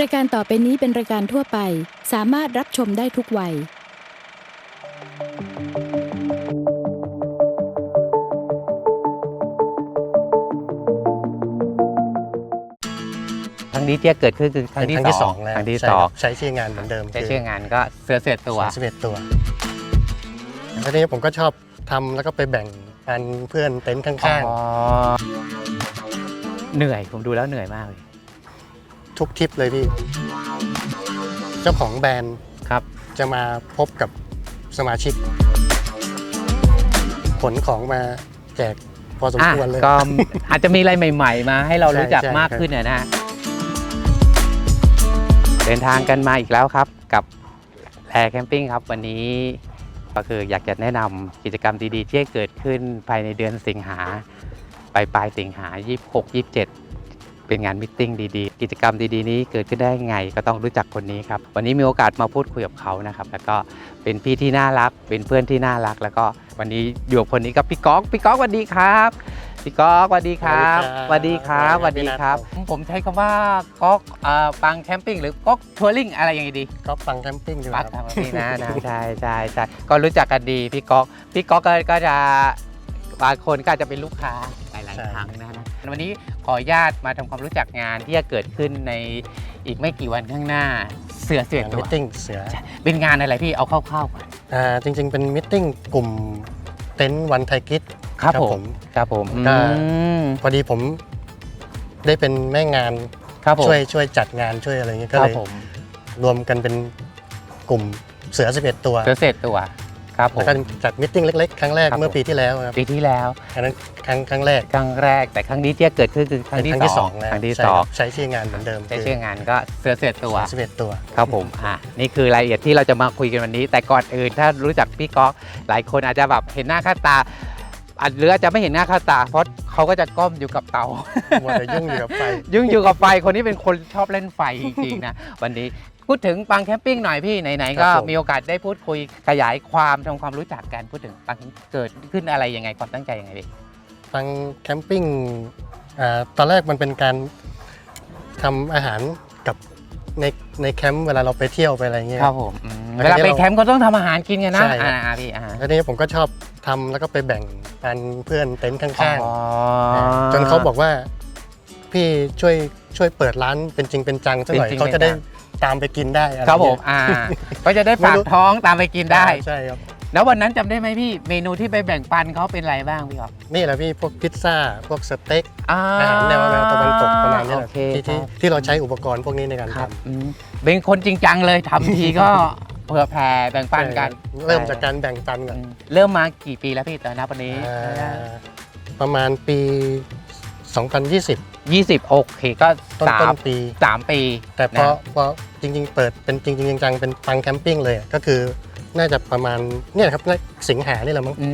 รายการต่อไปนี้เป็นรายการทั่วไป สามารถรับชมได้ทุกวัยครั้งนี้ที่เกิดขึ้นคือครั้งที่เป็นสองแล้วครั้งที่ใช่สองครับใช้ชื่องานเหมือนเดิมใช้ชื่องานก็เสือเสือตัวสิบเอ็ดตัวแล้วทีนี้ผมก็ชอบทำแล้วก็ไปแบ่งกันเพื่อนเต็นท์ข้างอ๋อเหนื่อยผมดูแล้วเหนื่อยมากเลยๆ ทุกทริปเลยพี่ เจ้าของแบรนด์ครับจะมาพบกับสมาชิกขนของมาแจกพอสมอะควรเลย ก็ อาจจะมีอะไรใหม่ ๆ มาให้เราใช่รู้จักใช่มากครับขึ้นนะนะเดินทางกันมาอีกแล้วครับ กับแอร์แคมปิ้งครับวันนี้ก็คืออยากจะแนะนำกิจกรรมดีๆ ที่เกิดขึ้นภายในเดือนสิงหาปลายปลายสิงหา 26 27 เป็นงานมิทติ้งดีๆ กิจกรรมดีๆ นี้เกิดขึ้นได้ยังไงก็ต้องรู้จักคนนี้ครับ วันนี้มีโอกาสมาพูดคุยกับเขานะครับ แล้วก็เป็นพี่ที่น่ารัก เป็นเพื่อนที่น่ารัก แล้วก็วันนี้อยู่กับคนนี้กับพี่ก๊อก พี่ก๊อกสวัสดีครับพี่ก๊อกสวัสดีครับสวัสดีครับสวัสดีครับ ผมใช้คำว่าก๊อกเอ่อปังแคมปิ้งหรือก๊อกทัวริงอะไรอย่างไงดีก็ฟังแคมปิ้งอยู่ปักครับทำพี่นะนะใช่ใช่ใช่ก็รู้จักกันดีพี่ก๊อกพี่ก๊อกก็ก็จะบางคนก็อาจจะเป็นลูกค้าหลายใช่ๆครั้งนะนะ วันนี้ขออนุญาตมาทำความรู้จักงานที่จะเกิดขึ้นในอีกไม่กี่วันข้างหน้าเสือเสือตัมิวทติ้งเสือเป็นงานอะไรพี่เอาคร่าวๆก่อนอ่าจริง ๆ เป็นมิทติ้งกลุ่มเต็นท์วันไทยกิจ ครับครับผผมมครับผมก็ อืมพอดีผมได้เป็นแม่งานครับผมช่วยช่วยจัดงานช่วยอะไรเงี้ยคก็รัเลบยผมรวมกันเป็นกลุ่มเสือ 11 ตัว เสือเสือตัว ครับผแล้วมก็จัดมิทติ้งเล็กๆ ครั้งแรกครับ เมื่อผมปีที่แล้วครับปีที่แล้ว อันนั้นครั้งครั้งแรกครั้งแรกแต่ครั้งนี้ที่เกิดขึ้นคือครั้งเป็นที่ครั้งที่สสอองงแล้วครั้งที่ใช่สองครับใช้ชื่องานเหมือนเดิมใช้ชื่องานก็เสือเสือตัว สิบเอ็ดตัว ครับผม อะ นี่คือรายละเอียดที่เราจะมาคุยกันวันนี้ แต่ก่อนอื่นถ้ารู้จักพี่ก๊อกหลายคนอาจจะแบบเห็นหน้าค่าตา อาจหรืออาจจะไม่เห็นหน้าค่าตา เพราะเขาก็จะก้มอยู่กับเตา มัวแต่ยุ่งอยู่กับไฟ ยุ่งอยู่กับไฟคนนี้เป็นคนชอบเล่นไฟจริงๆนะวันนี้พูดถึงปังแคมปิ้งหน่อยพี่ไหนๆก็ครับผม มีโอกาสได้พูดคุยขยายความทำความรู้จักกันพูดถึงปังเกิดขึ้นอะไรยังไงความตั้งใจยังไงพี่ฟังแคมปิ้งอ่าตอนแรกมันเป็นการทำอาหารกับในในแคมป์เวลาเราไปเที่ยวไปอะไรเงี้ยครับผมอืมแล้ว เวลาทีนี้ไปเราแคมป์ก็ต้องทำอาหารกินกันนะใช่ครับ อ่าๆพี่อ่าแล้วทีนี้ผมก็ชอบทำแล้วก็ไปแบ่งกันเพื่อนเต็นท์ข้างอ๋อๆจนเขาบอกว่าพี่ช่วยช่วยเปิดร้านเป็นจริงเป็นจังสักหน่อยเป็นจริงเขาจะได้เป็นจัตามไปกินได้อะไครับผมเงี้ยอ่า ก็จะได้ไม่ฝากรู้ท้องตามไปกินได้ ใช่ครับ แล้ววันนั้นจำได้ไหมพี่เมนูที่ไปแบ่งปันเขาเป็นอะไรบ้างพี่ครับนี่แหละพี่พวกพิซซ่า พวกสเต็ก อาอาหารแนวแนวตะวันตกประมาณนี้แหโอละเคที่ที่ครับที่เราใช้อุปกรณ์พวกนี้ในการครับทำอืมเป็นคนจริงจังเลยทำทีก็เผื่อแผ่แบ่งปันกันเริ่มจากการแบ่งปันก่อนอืมเริ่มมากี่ปีแล้วพี่ตอนนับวันนี้อ่าประมาณปี 2020 20โอเคก็ต้นสาต้มนปีสามปี แต่พอพอจริง ๆ เปิดเป็นจริงๆจังๆเป็นปังแคมปิ้งเลยก็คือน่าจะประมาณเนี่ยครับน่าสิงหานี่แหละมั้งอื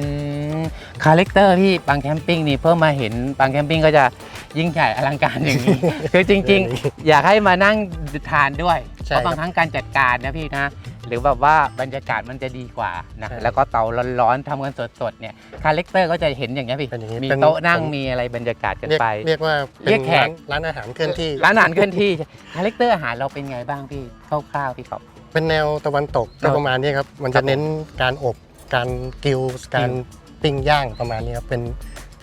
มคาแรคเตอร์พี่บางแคมปิ้งนี่เพิ่มมาเห็นบางแคมปิ้งก็จะยิ่งใหญ่อลังการอย่างนี้ คือจริง ๆ อยากให้มานั่งทานด้วยใช่เพราะบางครับครั้งการจัดการนะพี่นะ หรือแบบว่าบรรยากาศมันจะดีกว่านะใช่แล้วก็เตาร้อนๆทำกันสดๆเนี่ยคาแรคเตอร์ก็จะเห็นอย่างนี้ยพี่เป็นอย่างนี้มีเป็น โต๊ะนั่งเป็นมีอะไรบรรยากาศกันเรียกไป เรียกว่าเป็เรียนกแขร้ากนร้านอาหารเคลื่อนที่ ร้านอาหารเคลื่อนที่คาแรคเตอร์อาหารเราเป็นไงบ้างพี่คร่าวๆพี่กอบ เป็นแนวตะวันตกครัก็บประมาณนี้ครับ มันครัจะบเน้นการอบ การกิลการปิ้งย่างประมาณนี้ครับ เป็น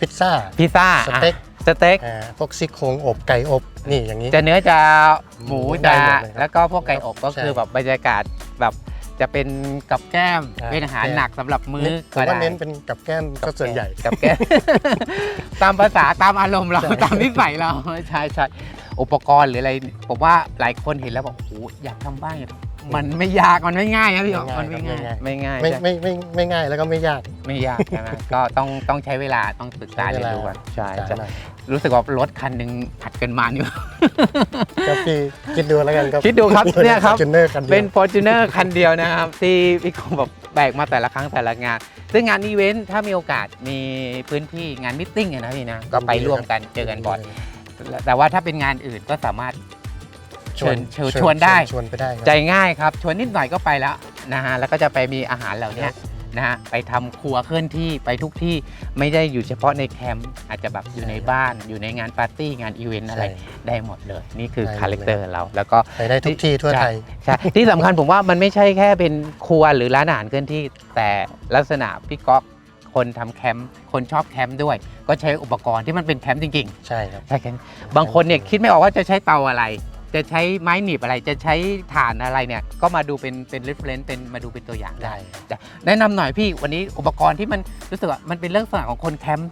พิซซ่า พิซซ่าสเต็ก อะสเต็ก อ่าพวกซี่โครงอบไก่อบนี่อย่างนี้ จะเนื้อจะหมูได้จะหมดเลยครับแล้วก็พวกไก่อบก็ใช่คือแบบบรรยากาศแบบจะเป็นกับแก้มอ่า เป็นอาหารแก้มหนักสำหรับมื้อผมก็ว่าได้เน้นเป็นกับแก้มก็ส่วนใหญ่ กับแก้ม ตามภาษาตามอารมณ์เราใช่ ตามนิสัยเราใช่ใช่ อุปกรณ์หรืออะไรผมว่าหลายคนเห็นแล้วบอกโอ้โหอยากทำบ้างอยากทำมันไม่ยากมันไม่ง่ายนะพี่อ๋อมันไม่ง่ายไม่ง่ายไม่ใช่ไม่ไม่ไม่ง่ายแล้วก็ไม่ยากไม่ยากใช่ไหมก็ต้องต้องใช้เวลาต้องศึกษาใช้เรีเวยนลารู้กันใช่จ้าใช่หน่อยรู้สึกว่ารถคันหนึ่งผัดกันมาอยู่ก็พี่คิดดูแล้วกันครับคิดดูครับเนี่ยครับ จูเนอร์กันดียวเป็น f o r t u n e r คันเดียวนะครับ ที่พี่คงแบบแบกมาแต่ละครั้งแต่ละงาน ซึ่งงานอีเวนต์ถ้ามีโอกาสมีพื้นที่งานมิทติ้งนะพี่นะ ก็ไปร่วมกันเจอกันบ่อย แต่ว่าถ้าเป็นงานอื่นก็สามารถเชิญเชิญชวนได้ ชวนไปได้ครับใจง่ายครับ ชวนนิดหน่อยก็ไปแล้วนะฮะแล้วก็จะไปมีอาหารเหล่านี้นะฮะไปทำครัวเคลื่อนที่ไปทุกที่ไม่ได้อยู่เฉพาะในแคมป์อาจจะแบบอยู่ในบ้าน อยู่ในงานปาร์ตี้งานอีเวนต์อะไรใช่ได้หมดเลย นี่คือได้หมดคาแรคเตอร์เราแล้วก็ไปได้ทุกที่ทั่วไทยใช่ที่สำคัญผมว่ามันไม่ใช่แค่เป็นครัวหรือร้านอาหารเคลื่อนที่ แต่ลักษณะพี่ก๊อก คนทำแคมป์คนชอบแคมป์ด้วย ก็ใช้อุปกรณ์ที่มันเป็นแคมป์จริงใช่ครับ ๆใช่แคมป์บางคนเนี่ยคิดไม่ออกว่าจะใช้เตาอะไร จะใช้ไม้หนีบอะไรจะใช้ถ่านอะไรเนี่ยก็มาดูเป็นเป็น reference เป็นมาดูเป็นตัวอย่างได้ ได้ แนะนำหน่อยพี่วันนี้อุปกรณ์ที่มันรู้สึกว่ามันเป็นเรื่องสนของคนแคมป์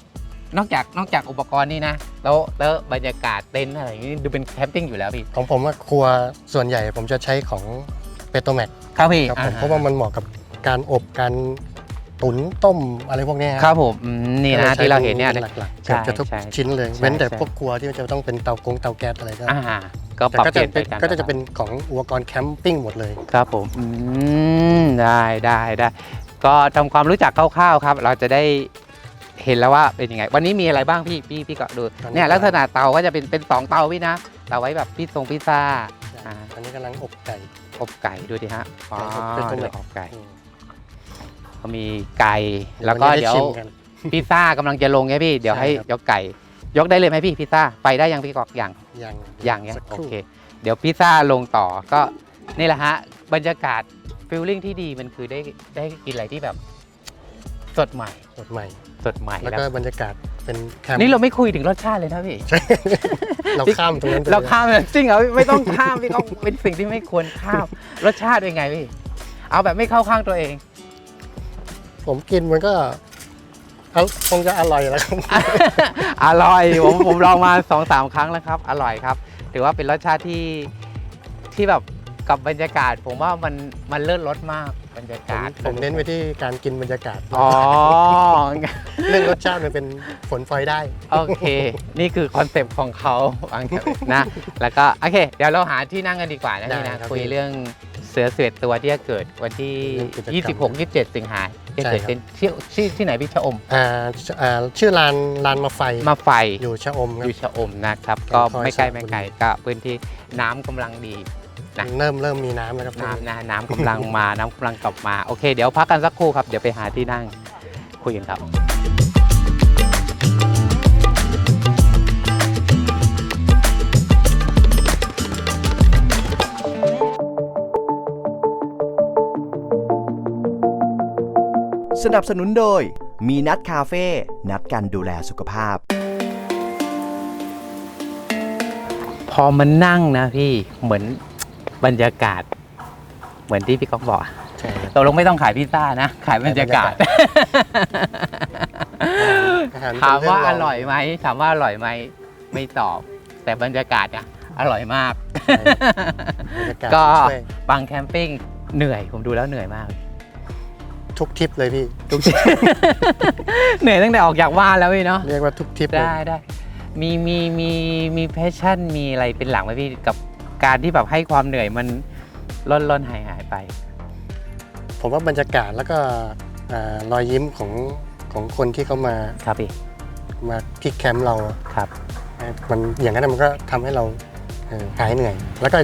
นอกจากนอกจากอุปกรณ์นี่นะ แล้วแล้วบรรยากาศเต็นท์อะไรอย่างนี้ดูเป็นแคมปิ้งอยู่แล้วพี่ของผมว่าครัวส่วนใหญ่ผมจะใช้ของเปโตแมกครับพี่ครับผมอ่เพราะว่ามันเหมาะกับการอบการ ตุ๋นต้มอะไรพวกเนี้ยครับผมอืมนี่นะที่เราเห็นเนี่ย หลักๆใช่เกือบจะทุกใช่ชิ้นเลยใช่เว้นแต่ใช่ พวกครัวที่มันจะต้องเป็นเตากงเตาแก๊สอะไรก็อ่าก็แต่ปรับก็เปจะลี่ยนไปเป็นกันก็จะเป็นของอุปกรณ์แคมปิ้งหมดเลย ครับผมอืมได้ได้ได้ก็ทำความรู้จักคร่าวๆครับ เราจะได้เห็นแล้วว่าเป็นยังไง วันนี้มีอะไรบ้างพี่พี่พี่ก็ดูตอนนี้ เนี่ยลักษณะเตาก็จะเป็นเป็นสองเตาพี่นะเตาไว้แบบพี่ทรงพิซซ่า อ่าอันนี้กำลังอบไก่ อบไก่ดูดิฮะอ๋อไก่อบเป็นตัวดูไหนอบไก่ อืม ก็มีไก่แล้วก็นนี้เดี๋ยวชิมกันพิซซ่ากำลังจะลงไงพี่เดี๋ยวใช่ให้ครับ ยกไก่ ยกได้เลยไหมพี่พิซซ่าไปได้ยังพี่กอกยังอย่างอย่างเงี้ยสักโอครู่เค เดี๋ยวพิซซ่าลงต่อก็นี่แหละฮะบรรยากาศฟิลลิ่งที่ดีมันคือได้ได้กินอะไรที่แบบ สดใหม่สดใหม่ สดใหม่แล้วแล้วก็บรรยากาศเป็นแคมป์นี่เราไม่คุยถึงรสชาติเลยนะพี่เราข้ามตรงนั้นไปเราลย ข้ามเลยจริงเหรอไม่ต้องข้ามพี่เขาเป็นสิ่งที่ไม่ควรข้าม รสชาติเป็นไงพี่ เอาแบบไม่เข้าข้างตัวเอง ผมกินมันก็เอาคงจะอร่อยแล้วครับ อร่อย ผมผมลองมาสองสามครั้งแล้วครับ อร่อยครับ ถือว่าเป็นรสชาติที่ที่แบบกับบรรยากาศ ผมว่ามันมันเลิศรสมากบรรยาผมกาศ ผมเน้นไปที่การกินบรรยากาศ อ๋อ เรื่องรสชาติมันเป็นผลพลอยได้ โอเค นี่คือคอนเซปต์ของเขาวางแผนนะ แล้วก็โอเค เดี๋ยวเราหาที่นั่งกันดีกว่านะได้พี่นะครับคุยพี่เรื่อง เสือเสวดตัวที่จะเกิดวันที่เรื่องกิจกรรม26 27 สิงหาจะใช่เกิดครับเป็นที่ที่ที่ไหนพี่ชะอมอ่าอ่าชื่อลานลานมาไฟมาไฟอยู่ชะอมคอรับยู่ชะอมนะครับแก่ก็งคอยไม่ใกล้สระบุรีไม่ไกลก็พื้นที่น้ำกำลังดีนะเริ่มเริ่มมีน้ำแล้วครับน้ำนะน้ำกำลังมาน้ำกำลังกลับมาโอเค เดี๋ยวพักกันสักครู่ครับ เดี๋ยวไปหาที่นั่งคุยกันครับ สนับสนุนโดย มีนัดคาเฟ่ นัดกันดูแลสุขภาพ พอมันนั่งนะพี่เหมือนบรรยากาศ เหมือนที่พี่ก๊อกบอกใช่ครับ ตกลงไม่ต้องขายพิซซ่านะ ขายบรรยากาศ อาหารถามว่าเป็นอเงร่อยไหมถามว่าอร่อยไหมไม่ตอบ แต่บรรยากาศอะอร่อยมาก บรรยากาศก็ ช่วย บางแคมปิ้งเหนื่อยผมดูแล้วเหนื่อยมาก ทุกทริปเลยพี่ทุกทีเหนื่อยตั้งแต่ออกจากบ้านแล้วพี่เนาะเรียกว่าทุกทริปเลยได้ได้มีมีมีมีแพชชั่นมีอะไรเป็นหลังไหมพี่กับการที่แบบให้ความเหนื่อยมันล่นล่นหายหายไป ผมว่าบรรยากาศแล้วก็อ่ารอยยิ้มของของคนที่เขามาครับพี่มาที่แคมป์เราครับ มันอย่างนั้นมันก็ทำให้เราเอ่อหายเหนื่อย แล้วก็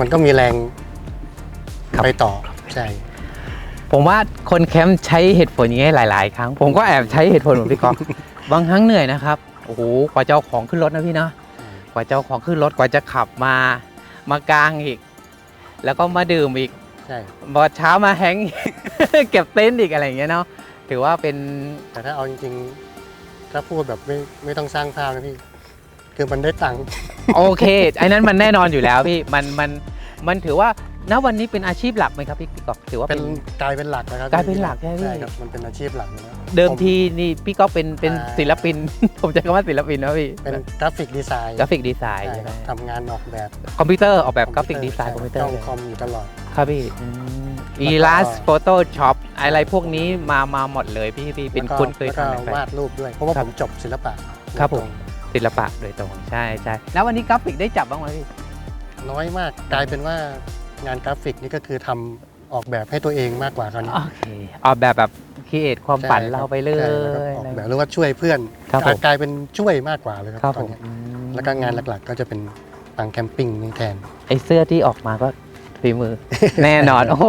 มันก็มีแรงครับไปต่อใช่ ผมว่าคนแคมป์ใช้เหตุผลอย่างนี้หลาย ๆ ครั้ง ผมก็แอบใช้เหตุผลของพี่ก๊อฟ บางครั้งเหนื่อยนะครับโอ้โหกว่าจะเอาของขึ้นรถนะพี่เนาะกว่าจะเอาของขึ้นรถกว่าจะขับมามากางอีก แล้วก็มาดื่มอีกใช่พอเช้ามาแฮงก์เก็บเต็นท์อีกอะไรอย่างเงี้ยเนาะถือว่าเป็นแต่ถ้าเอาจริงๆถ้าพูดแบบไม่ไม่ต้องสร้างภาพนะพี่ คือมันได้ตังค์โอเคไอ้นั้นมันแน่นอนอยู่แล้วพี่มันมันมันถือว่า ณวันนี้เป็นอาชีพหลักไหมครับพี่พี่ก๊อฟถือว่าเป็เป็นนกลายเป็นหลักนะครับกลายเป็นหลักใช่ไหมพี่ ใช่ครับมันเป็นอาชีพหลักอยู่แล้วเดิมผทีนี่พี่ก๊อฟเป็นเป็นอ่า ศิลปิน ผมใช้คำว่าศิลปินนะพี่เป็นกราฟิกดีไซน์กราฟิกดีไซน์ใช่ใช่ไหคมรับทำงานออกแบบคอมพิวเตอร์ออกแบบกราฟิกดีไซน์คอมพิวเตอร์จ้องเลยคอมอยู่ตลอด ครับพี่แล้วก็อีลัสโฟโต้ช็อปอะไรพวกนี้มามาหมดเลยพี่พี่เป็นแล้วก็คุณเคยแล้วก็ทำไหมวาดรูปด้วย เพราะว่าครัผบมจบศิลปะครับผมโดยตงศิลปะโดยตรงใช่ใช่แล้ววันนี้กราฟิกได้จับบ้างไหมพี่ น้อยมากกลายเป็นว่า งานกราฟิกนี่ก็คือทำออกแบบให้ตัวเองมากกว่าคราวนี้โอเคออกแบบแบบคิดเอทความฝันใช่คบเราไปเลใช่แล้วก็ย ออกแบบหรือว่าช่วยเพื่อนครับผม กลายเป็นช่วยมากกว่าเลยคครัรับบตผอนมนี้อืมแล้วก็งานหลักๆ ก็จะเป็นปังแคมปิ้งนี่แทน ไอเสื้อที่ออกมาก็ฝีมือ แน่นอน โอ้โห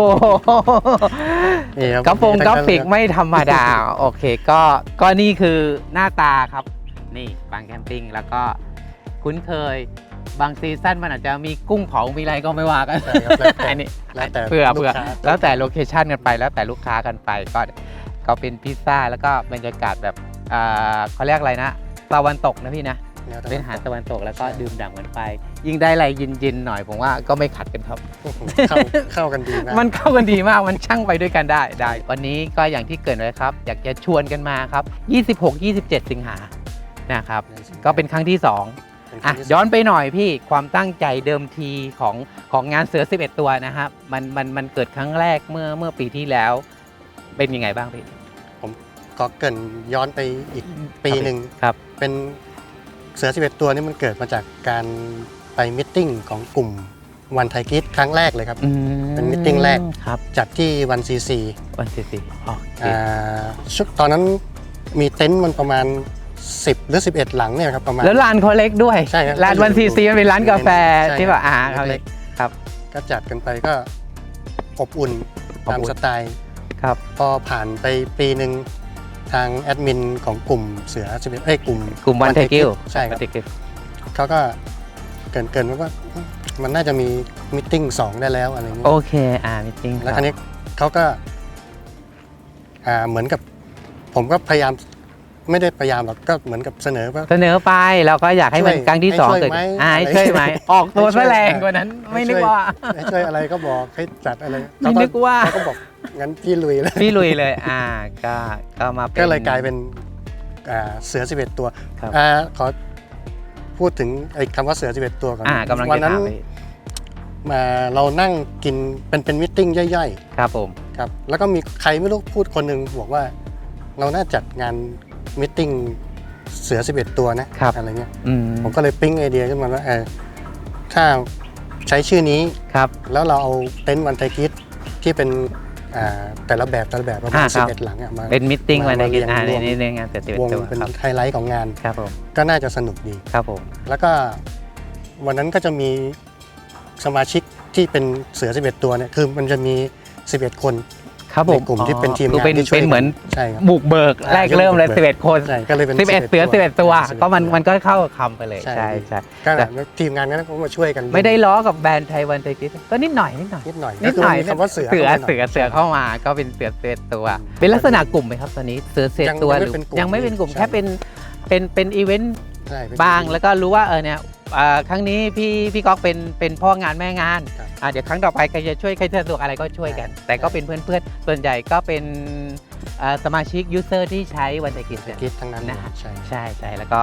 นี่ครับกราฟงกราฟิกทั้งนั้นเลยไม่ธรรมดา โอเค ก็ก็นี่คือหน้าตาครับ นี่บางแคมปิ้งแล้วก็คุ้นเคย บางซีซั่นมันอาจจะมีกุ้งเผา มีอะไรก็ไม่ว่ากันใช่ครับแล้วแต่อันนี้แล้วแต่เผื่อเผื่อลูกค้า แล้วแต่โลเคชันกันไป แล้วแต่ลูกค้ากันไป ก็ก็เป็นพิซซ่าแล้วก็บรรยากาศแบบอ่าเขาเรียกอะไรนะตะวันตกนะพี่นะแนวเป็นอาหารตะวันตกแล้วก็ใช่ดื่มด่ำกันไป ยิ่งได้อะไรเย็นๆหน่อยผมว่าก็ไม่ขัดกันครับเข้าเข้ากันดีมากมันเข้ากันดีมาก มันช่างไปด้วยกันได้ได้ วันนี้ก็อย่างที่เกรินไว้ครับ อยากจะชวนกันมาครับ 26 27 สิงหานะครับ ก็เป็นครั้งที่2เป็นค อะรั้งที่ย้อนไปหน่อยพี่ความตั้งใจเดิมทีของของงานเสือ 11 ตัวนะครับมันมันมันเกิดครั้งแรกเมื่อเมื่อปีที่แล้ว เป็นยังไงบ้างพี่ ก็เกรินย้อนไปอีกปีหนึ่งครับ เป็นเสือ 11 ตัวนี่มันเกิดมาจากการไปมิทติ้งของกลุ่มวันไทยกิสครั้งแรกเลยครับ อืเป็นมิทติ้งแรก ครับจัดที่วันซีซีวันที่สี่โอเคอ่าชุดตอนนั้นมีเต็นท์มันประมาณ 10 หรือ 11 หลังเนี่ยครับประมาณ แล้วร้านเขาเล็กด้วยใช่ครับร้านวันซีซีมันเป็นร้านกาแฟใช่ที่แบบอ่าเขาเล็เล็กกๆครับ ก็จัดกันไปก็อบอุ่นอบอุ่น ตามสไตล์ ครับ พอผ่านไปปีหนึ่งทางแอดมินของกลุ่มเสือ11เอ้ยกลุ่มกลุ่มวันเทกิลใช่ครับวันเทกิลเขาก็เกรินเกรินๆว่ามันน่าจะมีมิทติ้งสองได้แล้วอะไรเงี้โอยเคอ่ามิทติ้ง แล้วคราวนี้เขาก็อ่าเหมือนกับผมก็พยายาม ไม่ได้พยายามหรอกก็เหมือนกับเสนอว่า เสนอไปเราก็อยากให้มันช่วยครั้งที่ให้สองช่วยเกิดไหมอ่าให้อะไรช่วยไหม ออกตัวให้ช่ซะวย แรงอะกว่านั้น ไม่ให้นึกช่วยว่า ให้ช่วยอะไรก็บอกให้จัดอะไรไม่นึกว่า เขาก็บอกงั้นพี่ลุยเลย พี่ลุยเลย อ่าก็ก็มาเป็น ก็เลยกลายเป็นอ่าเสือ 11 ตัวครับ อ่าขอพูดถึงไอ้คำว่าเสือ 11 ตัวก่อนอ่ากำลังวัจะนั้นถามเลยมาเรานั่งกินเป็นเป็นมิทติ้งย่อยครับผม ๆครับแล้วก็มีใครไม่รู้พูดคนหนึ่งบอกว่า เราน่าจัดงาน มิทติ้งเสือ 11 ตัวนะครับ อะไรเงี้ยอืมผมก็เลยปิ๊งไอเดียขึ้นมาว่าเออถ้าใช้ชื่อนี้ ครับ แล้วเราเอาเต็นท์วันไทยกิสที่เป็นอ่าแต่ละแบบแต่ละแบบประมาณอ่าครับ 11 หลังอะมา เป็นมิทติ้งมาวันในกินมาอ่าเรีในยงรวมในในงานเสร็จสิบวงตัวเป็นครับไฮไลท์ของงาน ครับผมก็น่าจะสนุกดี ครับผมแล้วก็วันนั้นก็จะมีสมาชิกที่เป็นเสือ 11 ตัวเนี่ยคือมันจะมี 11 คน ครับผมในกลุ่มที่เป็นทีมคืองานเป็นที่ช่วยเป็นเหมือนใช่ครับ บุกเบิกอ่าแรกเริ่มเลยบุกเบิก11 คนใช่ก็เลยเป็น11เสือ11 ตัว11ก็มันตัวมันก็เข้าคำไปเลย ใช่ ใช่ใช่ก็แบบทีมงานนั้นก็มาช่วยกันไม่ได้ล้อกับแบรนด์ไทยวันเทกิก็นิดหน่อยนิดหน่อย นิดหน่อยนิดหน่อยก็คือมีคำว่าเสือเสือข้าไปหน่ย เสือเสือเข้ามาก็เป็นเสือเสือตัวอืมเป็นลักษณะกลุ่มไหมครับตอนนี้เสือเสือยังตัวยังไม่หรือเป็นกลุ่มยังไม่เป็นกลุ่มใช่แค่เป็นเป็นเป็นอีเวนต์ ใช่เป็นบางแล้วก็รู้ว่าเออเนี่ยอ่าครั้งนี้พี่พี่ก๊อกเป็นเป็นพ่องานแม่งานครับอ่าเดี๋ยวครั้งต่อไปใครจะช่วยใครจะสะดวกอะไรก็ช่วยกัน ใช่ แต่ก็เป็นเพื่อนๆ ส่วนใหญ่ก็เป็นอ่าสมาชิกยูเซอร์ที่ใช้วันเทกิเสือกิสทั้งนั้นนะฮะใช่ใช่ใช่แล้วก็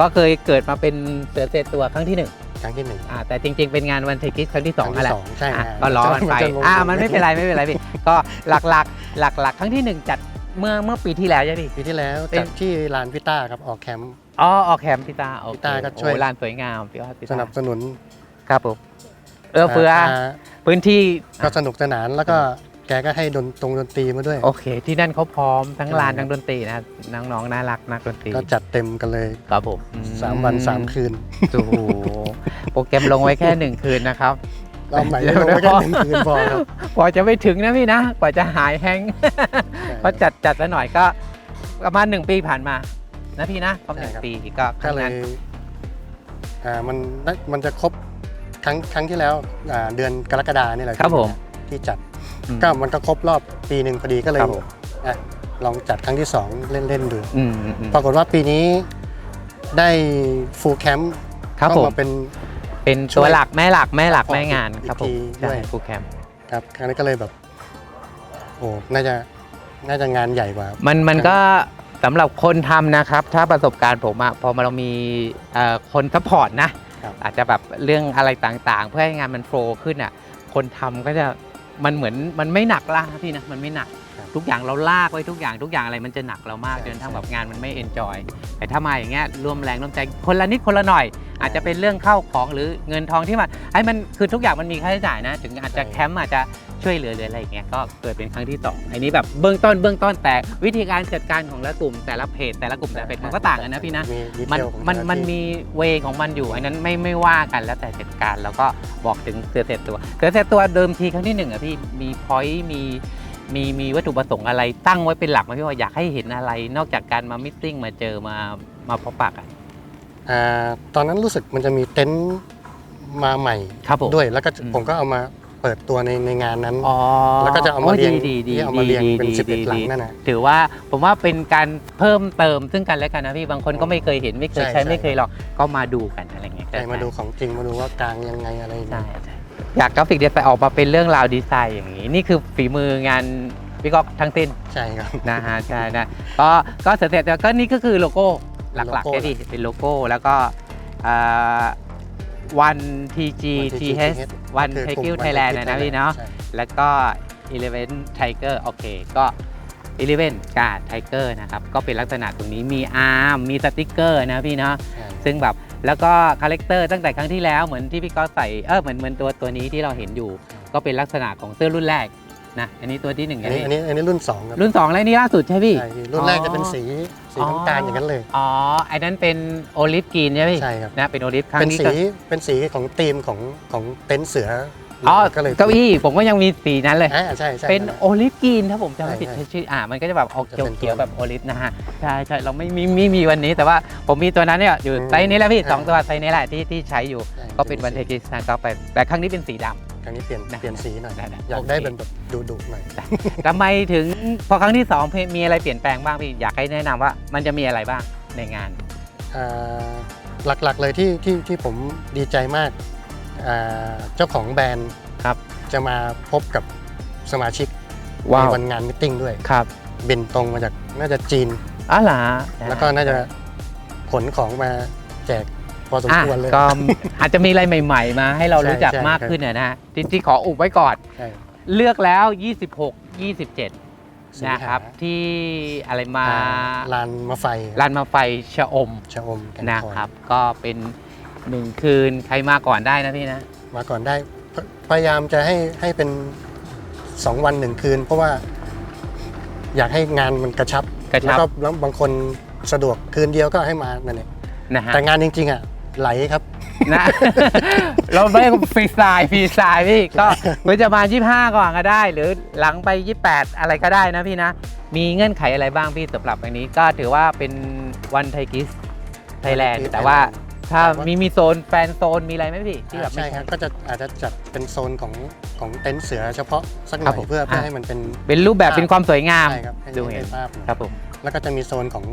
ก็เคยเกิดมาเป็นเสือเสือตัวครั้งที่หนึ่งครั้งที่หนึ่งอ่าแต่จริง ๆเป็นงานวันเทกิครั้งที่สองครั้นั่นแหละที่สองใช่อะฮะก็ล้อกันไปจะงงอ่ามันไม่เป็นไรไม่เป็นไรพี่ ก็หลักหลักหลักหลักๆ ครั้งที่หนึ่งจัดเมื่อเมื่อปีที่แล้วใช่ไหมพี่ ปีที่แล้วเป็นจัดที่ลานพิต้าครับออกแคมป์ อ๋อออกแคมป์พี่ตาโอเคพี่ตาก็ช่วย โอ้ลานสวยงามพี่ว่าพี่สตานับสนุนครับผมเอื้อเฟื้อพื้นที่ ก็สนุกสนานแล้วก็แกก็ให้ดนตรงดนตรีมาด้วย โอเค ที่นั่นเขาพร้อมทั้งใช่ลานทั้งดนตรีนะน้องๆน่ารักนักดนตรีก็จัดเต็มกันเลยครับผมสามวันสามคืนโอ้โหโปรแกรมลงไว้แค่หนึ่งคืนนะครับ เราใหม่ลงไปแค่หนึ่งคืนพอครับ กว่าจะไปถึงนะพี่นะ กว่าจะหายแฮงก์เพราะจัดจัดซะหน่อยก็ประมาณหนึ่งปีผ่านมา นะพี่นะครบหนึ่งใช่ครับ ปีก็คก็รั้งเลนั้นยอ่ามันได้มันจะครบครั้งครั้งที่แล้วอ่าเดือนกรกฎานี่แหละครับผมที่จัดอืม ก็มันก็ครบรอบปีหนึ่งพอดีก็เลยครับผม อะลองจัดครั้งที่สองเล่นๆดู อืมอืมอืมปรากฏว่าปีนี้ได้ฟูลแคมป์ครับเข้าผม มาเป็น เป็นช่ตัววยหลักแม่หลักแม่หลักออกแม่งานอีกครับผมทีใช่ด้วย ฟูลแคมป์ครับครั้งนี้ก็เลยแบบโอ้น่าจะน่าจะงานใหญ่กว่า มันมันครับก็ สำหรับคนทำนะครับ ถ้าประสบการณ์ผมอะพอมาเรามีเอ่อคนซัพพอร์ตนะ ครับอาจจะแบบเรื่องอะไรต่างๆ เพื่อให้งานมันโฟล์ขึ้นอะคนทำก็จะมันเหมือนมันไม่หนักล่าพี่นะมันไม่หนัก ครับทุกอย่างเราลากไว้ทุกอย่างทุกอย่างอะไรมันจะหนักเรามากใช่จนทั้งใช่แบบงานมันไม่เอนจอยแต่ถ้ามาอย่างเงี้ยร่วมแรงร่วมใจคนละนิดคนละหน่อย อาจจะเป็นเรื่องเข้าของหรือเงินทองที่มันไอ้มันคือทุกอย่างมันมีค่าใช้จ่ายนะ ถึงอาจจะแคมป์อาจจะ ช่วยเหลือหรืออะไรอย่างเงี้ยก็เกิดเป็นครั้งที่สองอันนี้แบบเบื้องต้นเบื้องต้นแต่วิธีการจัดการของละกลุ่มแต่ละเพจแต่ละกลุ่มแต่ละเพจมันก็ต่างกันนะพี่นะมีดีมันเทลของมันแต่ละมันที่มีเวของมันอยู่ อันนั้นไม่ไม่ว่ากันแล้วแต่จัดการแล้วก็บอกถึงเสือเสร็จตัวเสือเสร็จตัวเดิมทีครั้งที่หนึ่งอะพี่มีพอยต์มีมีมีวัตถุประสงค์อะไรตั้งไว้เป็นหลักไหมพี่ว่าอยากให้เห็นอะไร นอกจากการมามิทติ้งมาเจอมามาพบปะกันอ่าตอนนั้นรู้สึกมันจะมีเต็นท์มาใหม่ครับผมด้วยแล้วก็อืมผมก็เอามา เปิดตัวในในงานนั้น อ๋อแล้วก็จะเอามาโเรียงดีดีที่เอามาเรียงดีเป็นดีสิบเอ็ดดีหลังดีนั่นนะ ถือว่าผมว่าเป็นการเพิ่มเติมซึ่งกันและกันนะพี่บางคนก็ไม่เคยเห็นไม่เคยใช่ใช้ใช่ ไม่เคยลองก็มาดูกันอะไรเงี้ยใช่มาดูของจริงมาดูว่ากลางยังไงอะไรอย่างใช่เงี้ยใช่อยากกราฟิกเดียแต่ออกมาเป็นเรื่องราวดีไซน์อย่างนี้ นี่คือฝีมืองานพี่ก๊อกทั้งสิ้น ใช่ครับ นะฮะใช่นะก็ก็เสร็จแต่ก็นี่ก็คือโลโก้หลักโลๆโก้ แค่นี้เป็นโลโก้แล้วก็ วันทีจีทีเอสวันไทกิลไทยแลนด์นะพี่เนาะใช่แล้วก็ Eleven Tiger โอเคก็ Eleven กับ Tiger นะครับ ก็เป็นลักษณะตรงนี้มีอาร์มมีสติกเกอร์นะพี่เนาะใช่ซึ่งแบบแล้วก็คาแรคเตอร์ตั้งแต่ครั้งที่แล้วเหมือนที่พี่ก็ใส่เออเหมือนเหมือนตัวตัวนี้ที่เราเห็นอยู่ ก็เป็นลักษณะของเสื้อรุ่นแรก นะอันนี้ตัวที่หนึ่งอันนะนี้พี่อันนี้อันนี้รุ่นสองครับรุ่นสองแล้วนี่ล่าสุดใช่พี่ใช่พี่รุ่นแรกอ๋อจะเป็นสีสีอ๋อน้ำตาลอย่างนั้นเลย อ๋อไอ้นั้นเป็นโอลิฟกรีนใช่ไหมพี่ใช่ครับนะเป็นโอลิฟครั้เป็นงนี้สีก็เป็นสีของธีมของของเต็นท์เสือ อ๋อก็เลยเก้าอี้ผมก็ยังมีสีนั้นเลย อ่าใช่ใช่ เป็นครับโอลิฟกรีนถ้าผมจำไม่ผิดใช่ชื่ออ่ามันก็จะแบบออกจะเป็นเขียวตัวๆแบบโอลิฟนะฮะใช่ใช่เราไม่มีไม่มีวันนี้แต่ว่าผมมีตัวนั้นเนี่ยอยู่อืมไซส์นี้แหละพี่อ่าสองตัวไซส์นี้แหละที่ที่ใช้อยู่ ใช่ก็เป็นวันเทกิสนะก็ไปแต่ครั้งนี้เป็นสีดำ ครั้งนี้เปลี่ยนนะเปลี่ยนสีหน่อยได้ได้อยากโอเค ได้เป็นแบบดุดุๆหน่อยทำไมถึงพอครั้งที่สองมีอะไรเปลี่ยนแปลงบ้างพี่อยากให้แนะนำว่า มันจะมีอะไรบ้างในงาน อ่าหลักๆเลยที่ที่ที่ผมดีใจมากอ่า เจ้าของแบรนด์ครับจะมาพบกับสมาชิกว้าในววันงานมิทติ้งด้วย ครับบินตรงมาจากน่าจะจีน อ๋อเหรอแล้วก็น่าจะขนของมาแจกพอสมอะควรเลย ก็ อาจจะมีอะไรใหม่ ๆ มาให้เราใช่รู้จักใช่มากครับ ขึ้นนะฮะที่ที่ขออุบไว้ก่อน ใช่เลือกแล้ว 26 27 สิงหานะครับ ที่อะไรมาอ่ลานมะไฟลานมาไฟชะอมชะอมแก่นนะคอยครับก็เป็น หนึ่งคืนใครมาก่อนได้นะพี่นะ มาก่อนได้พพยายามจะให้ให้เป็นสองวันหนึ่งคืน เพราะว่าอยากให้งานมันกระชับกระชับ แล้วก็แล้วบางคนสะดวกคืนเดียวก็ให้มานั่นเองนะฮะแต่งานจริง ๆอะไหลครับ นะ เราไม่ฟรีสไตล์ฟรีสไตล์พี่ก็คุณจะมา 25 ก่อนก็ได้ หรือหลังไป 28 อะไรก็ได้นะพี่นะ มีเงื่อนไขอะไรบ้างพี่สำหรับอันนี้ ก็ถือว่าเป็นวันไทกิสไทยแลนด์ Thai แต่ว่า Thailand ถ้าแต่ว่ามีมีมีโซนแฟนโซนมีอะไรไหมพี่ที่แบบใช่ไม่ครับก็จะอาจจะจัดเป็นโซนของของเต็นท์เสือเฉพาะสักหครัน่บอผมยเพื่อเพื่ออะ ให้มันเป็นเป็นรูปแบบเป็นความสวยงาม ใช่ครับให้ดูให้เห็นได้ภาพหน่อยครับผม แล้วก็จะมีโซนของ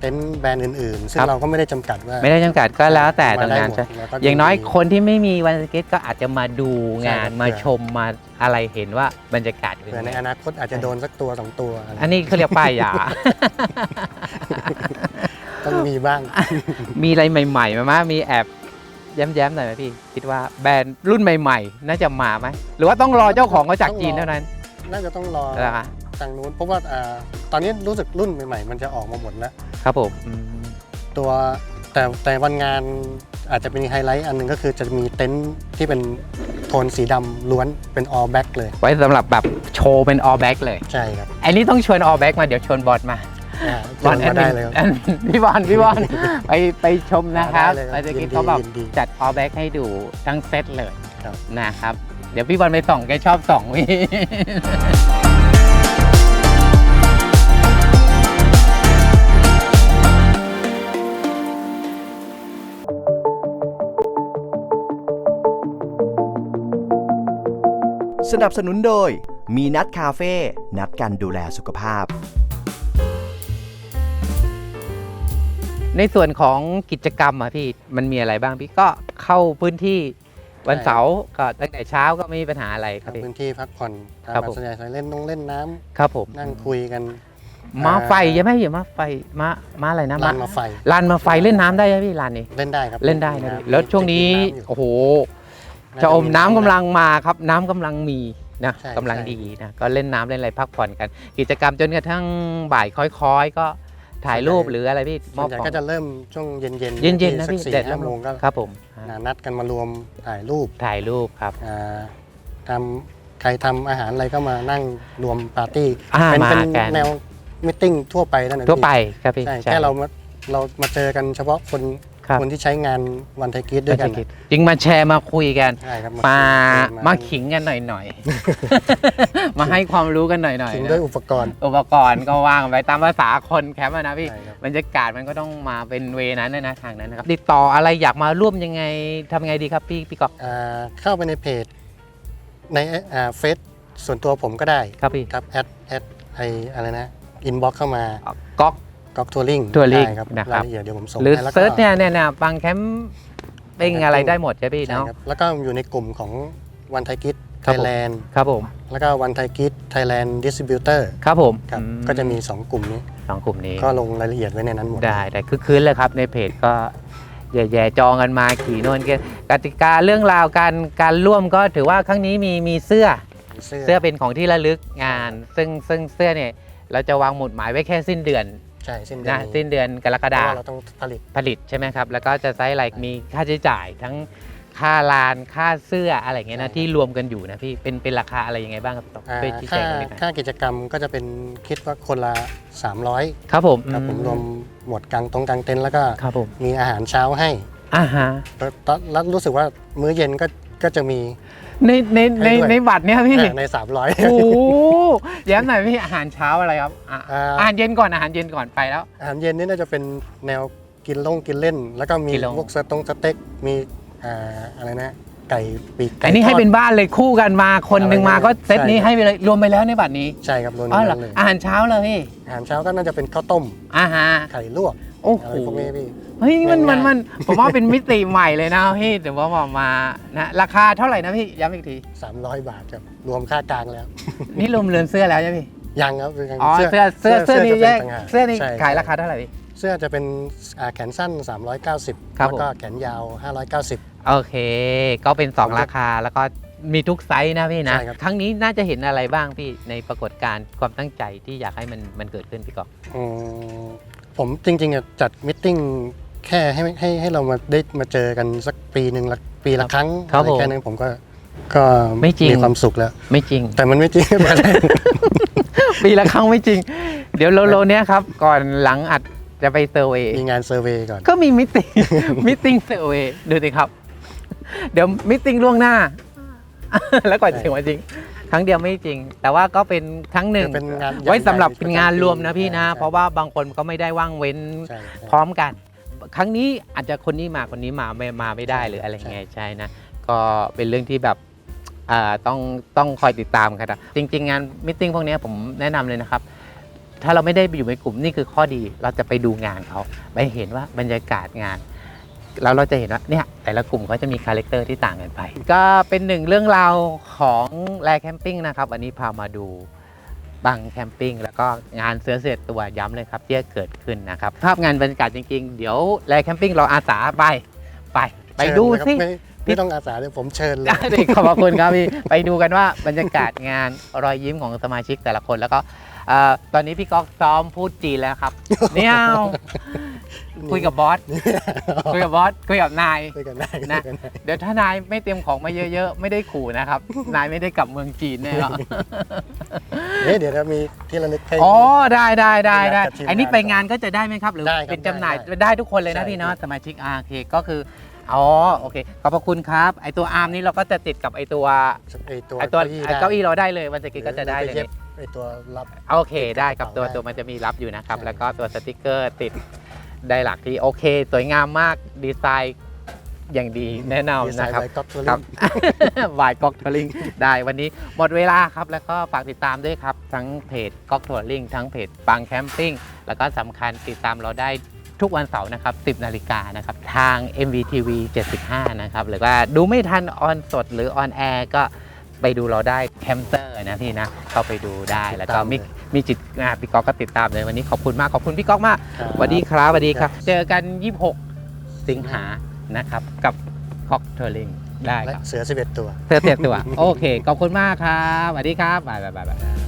เต็นท์แบรนด์อื่นๆ ซึ่คงรับ เราก็ไม่ได้จำกัดว่าไม่ได้จำกัดก็แล้วแต่ตรงมได้นั้นหมดใช่แล้วก็ อย่างน้อยมีคนที่ไม่มีวันสเก็ตก็อาจจะมาดูงานใช่ครับ มาชมมาอะไรเห็นว่าบรรยากาศเป็นเผื่อยังในไง อนาคตอาจจะโดนสักตัวสองตัวอะไรอันนี้เขาเรียกป้ายยา ต้องมีบ้าง มีอะไรใหม่ๆไหมมะมีแอบแย้มๆหน่อยไหมพี่ คิดว่าแบรนด์รุ่นใหม่ ๆ น่าจะมาไหมหรือว่าต้องรอเจ้าของเขาจากจีนเท่านั้นน่าจะต้องรอนะคะทางนู้นเพราะว่าอ่าตอนนี้รู้สึกรุ่นใหม่ๆ มันจะออกมาหมดแล้ว ครับผมอืมตัวแต่แต่วันงานอาจจะเป็นไฮไลท์อันหนึงก็คือจะมีเต็นท์ที่เป็นโทนสีดำล้วนเป็น all black เลย ไว้สำหรับแบบโชว์เป็น all back เลย ใช่ครับ อันนี้ต้องชวน all back มาเดี๋ยวชวนบอลมาอ่า บอลเชิญมาได้เลยครับแอดมินพี่บอลพี่บอลไปไปชมนะครับได้เลยครับไปจะกินยินดีเขาแบบยินดีจัด all back ให้ดูทั้งเซตเลยครับ นะครับ เดี๋ยวพี่บอลไปส่องแกชอบส่องพี่สนับสนุนโดย มีนัดคาเฟ่ นัดกันดูแลสุขภาพ ในส่วนของกิจกรรมอะพี่มันมีอะไรบ้างพี่ก็เข้าพื้นที่วันเสาร์ก็ตั้งแต่เช้าก็ไม่มีปัญหาอะไรครับพี่พื้นที่พักผ่อนตามครับอัผมธยาศัยเล่นน้องเล่นน้ำครับผมนั่งคุยกันม้าอ่าไฟใช่ไหมอย่ามาไฟม้าม้าอะไรนะลานมาไฟลานมาไฟเล่นน้ำได้ไหมพี่ลานนี้เล่นได้ครับเล่นได้นะำพี่แล้วช่วงนี้ติดำอยู่โอ้โหาจะอมน้ำมีกำลังมาครับน้ำกำลังมีนะใช่กำลังใช่ดีนะก็เล่นน้ำเล่นอะไรพักผ่อนกัน กิจกรรมจนกระทั่งบ่ายค่อยๆก็ ถ่ายรูปหรืออะไรพี่มส่อวบนใหญ่ของ ก็จะเริ่มช่วงเย็นเย็นเย็นๆนะสักพี่สี่แดดห้าร่มโมงก็ครับผมอ่านัดกันมารวมถ่ายรูปถ่ายรูปครับ อ่าทำใครทำอาหารอะไรก็มานั่งรวมปาร์ตี้อ่าเป็นมาเป็นกัน แนวมิทติ้งทั่วไปนั่นเองทั่วไปครับพี่ใช่ใช่แค่เรามาเรามาเจอกันเฉพาะคน ครับ คนที่ใช้งานวันไทยกิจด้วยกันจริงมาแชร์มาคุยกัน ใช่ครับมาคุยมาขิงกันหน่อยๆ มาให้ความรู้กันหน่อยๆขิงนะด้วยอุปกรณ์ อุปกรณ์ก็ว่างไปตามภาษาคนแคมป์อะนะพี่ใช่ครับ บรรยากาศมันก็ต้องมาเป็นเวนั้นนะนะทางนั้นนะครับ ติดต่ออะไรอยากมาร่วมยังไงทำยังไงดีครับพี่พี่กอกอ่าเข้าไปในเพจ ในเฟซส่วนตัวผมก็ได้ครับพี่ครับแอดแอดไออะไรนะอินบ็อกเข้ามา ก๊อก ก๊อกทัวริง Touring ครับนะครับ รายละเอียดเดี๋ยวผมส่งหรือให้แล้วก็เซิร์ชเนี่ยเนี่ยเนี่ยบางแคมป์เป็นอะไรได้หมดใช่พี่ใช่เนาะ ครับแล้วก็อยู่ในกลุ่มของวันไทยกิจครัไทบผม ยแลนด์ครับผม แล้วก็วันไทยกิจไทยแลนด์ดิสติบิวเตอร์ครับผมครับอืก็จะมี 2 กลุ่มนี้ สองกลุ่มนี้ ก็ลงรายละเอียดไว้ในนั้นหมด ได้ได้คือคืนเลยครับในเพจก็แย่ๆจองกันมาขี่โน่นกันกติกาเรื่องราวการการร่วมก็ถือว่าครั้งนี้มีมีเสื้อ เสื้อเสื้อเป็นของที่ระลึกงาน ซึ่งซึ่งเสื้อเนี่ยเราจะวางหมุดหมายไว้แค่สิ้นเดือน ใช่สิ้นเดือนนะนี้สิ้นเดือนกรกเพราะฎาว่าเราต้องผลิตผลิตใช่ไหมครับ แล้วก็จะใช้อะไรมีค่าใช้จ่ายทั้งค่าลานค่าเสื้ออะไรอย่างเงี้ยนะใช่ที่รวมกันอยู่นะพี่เป็นเป็นราคาอะไรยังไงบ้างครับอ่าช่วยชี้แจค่างกันหน่อยครับค่ากิจกรรมก็จะเป็นคิดว่าคนละ 300 ครับผมครับผมอืรวมหมวดกลางตรงกลางเต็นท์แล้วก็ครับผมมีอาหารเช้าให้อ่าฮะแล้วตอนแล้วรู้สึกว่ามื้อเย็นก็ก็จะมี ในในในให้ด้วย ในบัตรเนี่ยพี่อ่าใน 300 โอ้โหแย้มหน่อยพี่อาหารเช้าอะไรครับอะอ่า อาหารเย็นก่อนอาหารเย็นก่อนไปแล้ว อาหารเย็นนี่น่าจะเป็นแนวกินลงกินเล่น แล้วก็มีกินลงพวกสตงสเต็กมีอ่าอะไรนะ ไก่ปีกไก่อันนี้ให้ทอดเป็นบ้านเลยคู่กันมาคนหนึ่งมาก็เซตนี้ใช่ ให้ไปเลยรวมไปแล้วในบัตรนี้ใช่ครับรวมอ๋อเหรอนั้นเลยอาหารเช้าเลยพี่อาหารเช้าก็น่าจะเป็นข้าวต้ม อาหารไข่ลวกโอ้อะโหไรพวกนี้พี่ เฮ้ยมันมันง่ายๆมันผมว่าเป็นมิติใหม่เลยนะพี่เดี๋ยวว่ามามานะราคาเท่าไหร่นะพี่ย้ำอีกที300 บาทครับรวมค่ากลางแล้ว นี่รวมเรือนเสื้อแล้วใช่ไหมพี่ยังครับยังอ๋อเสื้อเสื้อเสื้อนี่จะแยป็กต่างหากเสื้อนี่ใช่ขายราคาเท่าไหร่พี่เสื้อจะเป็นอ่าแขนสั้น 390ครับแล้วก็ผมแขนยาว 590 โอเค ก็เป็น 2 ราคาแล้วก็มีทุกไซส์นะพี่นะใช่ครับครั้งนี้น่าจะเห็นอะไรบ้างพี่ในปรากฏการณ์ความตั้งใจที่อยากให้มันมันเกิดขึ้นพี่กอกอืมผมจริงๆอะจัดมิทติ้ง แค่ให้ให้ให้เรามาได้มาเจอกันสักปีหนึ่งละปีละครั้งครับอะไรผมแค่นั้นผมก็ก็ไม่จริง มีความสุขแล้ว ไม่จริง แต่มันไม่จริง ปีละครั้งไม่จริง เดี๋ยวโลโลเนี้ยครับ ก่อนหลังอัดจะไปเซอร์เวย์มีงานเซอร์เวย์ก่อน ก็มีมิติ้ง มิติ้งเซอร์เวย์ดูสิครับ เดี๋ยวมิติ้งล่วงหน้า แล้วก่อนใช่ถึงวันจริง ครั้งเดียวไม่จริง แต่ว่าก็เป็นครั้งหนึ่งเป็นงานไว้สำหรับใญ่ๆเป็นงานรวมนะพี่นะ ใช่ เพราะว่าบางคนก็ไม่ได้ว่างเว้นใช่ใช่พร้อมกัน ครั้งนี้อาจจะคนนี้มาคนนี้มาไม่มาไม่ได้หรืออะไรเงี้ยใช่นะก็เป็นเรื่องที่แบบอ่าต้องต้องคอยติดตามกันนะจริง ๆ งานมิ팅พวกเนี้ยผมแนะนำเลยนะครับ ถ้าเราไม่ได้ไปอยู่ในกลุ่มนี่คือข้อดีเราจะไปดูงานเขาไปเห็นว่าบรรยากาศงานแล้วเราจะเห็นว่าเนี่ยแต่ละกลุ่มเขาจะมีคาแรคเตอร์ที่ต่างกันไป ก็เป็นหนึ่งเรื่องราวของแลแคมปิ้งนะครับวันนี้พามาดู บังแคมปิ้งแล้วก็งานเสือเสียดตัวย้ำเลยครับที่จะเกิดขึ้นนะครับภาพงานบรรยากาศจริงๆ เดี๋ยวแลแคมปิ้งเราอาสาไปไป ไปดูเชิญสินะครับไม่ไม่ต้องอาสาเลยผมเชิญเลยได้ขอบคุณครับพี่ไปดูกันว่าบรรยากาศงานรอยยิ้มของสมาชิกแต่ละคนแล้วก็ เอ่อตอนนี้พี่ก๊อกซ้อมพูดจีนแล้วครับ เนี่ยคุยกับบอสคุยกับบอสคุยกับนายคุยกันได้นะคุยกันได้เดี๋ยวถ้านายไม่เตรียมของมาเยอะ ๆ ไม่ได้ขู่นะครับ นายไม่ได้กลับเมืองจีนแน่หรอนเอ๊ะเดี๋ยวเรามีที่ระลึกให้ อ๋อได้ได้ได้ได้กับทีมงานอันนี้ไปงานก็จะได้ไหมครับหรือได้ครับเป็นจำหน่ายได้ได้ทุกคนเลยนะใช่พี่เนาะครับ สมาชิกอาโอเคก็คืออ๋อโอเคขอบพระคุณครับไอตัวอาร์มนี้เราก็จะติดกับไอตัวไอตัวไอตัวอี้ไอเก้าอี้เราได้เลยวันสกิก็จะได้เลยหรือปบ ไอตัวรับ โอเคได้ครับติดตัวกระเป๋าตัวมันจะมีรับอยู่นะครับ ใช่ แล้วก็ตัวสติกเกอร์ติดได้หลักที่โอเค สวยงามมากดีไซน์อย่างดีแนะนำนะครับดีไซไว้ก๊อปทัวครัริบงวายก๊อกทัวริงได้วันนี้หมดเวลาครับ แล้วก็ฝากติดตามด้วยครับ ทั้งเพจก๊อกทัวริงทั้งเพจปังแคมปิ้งแล้วก็สำคัญติดตามเราได้ทุกวันเสาร์นะครับ 10 นาฬิกานะครับ ทาง MVTV 75 นะครับ หรือว่าดูไม่ทันออนสดหรือออนแอร์ก็ ไปดูเราได้แคมเตอร์นะพี่นะเข้าไปดูได้แล้วก็มีติดตามเลยมีจิตอ่าพี่ก๊อกก็ติดตามเลยวันนี้ขอบคุณมากขอบคุณพี่ก๊อกมากครับ สวัสดีครับสวัสดีครับ เจอกัน 26 สิงหานะครับกับค็อกเทอร์ลิงได้และครับเสือ 11 ตัว เธอเสียตัว โอเคขอบคุณมากครับสวัสดีครับบายบายบายบาย